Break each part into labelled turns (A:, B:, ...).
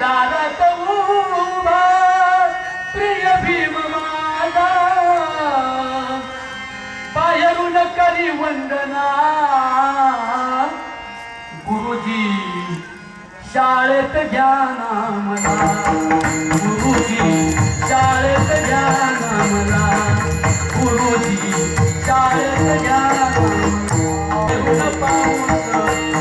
A: दारात उभा प्रिय भीम माझा बाहेरून करी वंदना? गुरुजी शाळेत ज्ञाना मला. गुरुजी शाळेत ज्ञाना मला. गुरुजी शाळेत ज्ञाना पाऊस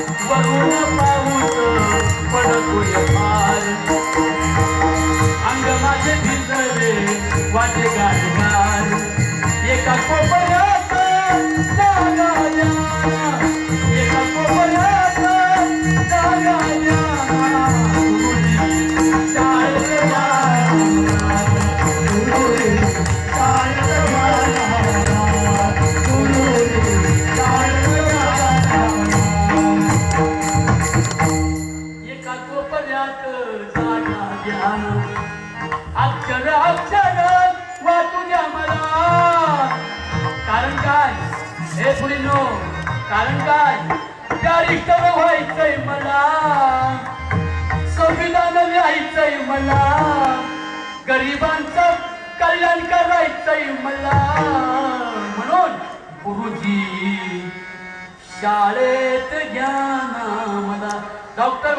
A: वाटे गाडगार एका कोपऱ्यात जागा द्या एका कोपऱ्यात जागा द्या गुरुजी शाळेत जाणार. गुरुजी शाळेत जाणार. गुरुजी शाळेत जाणार. एका कोपऱ्यात जागा ध्यान अक्षर अक्षर हे पुढे कारण काय? बॅरिस्टर व्हायचंय मला. संविधान लिहायचंय मला. गरिबांचं कल्याण करायचंय मला. म्हणून गुरुजी शाळेत ज्ञाना मला डॉक्टर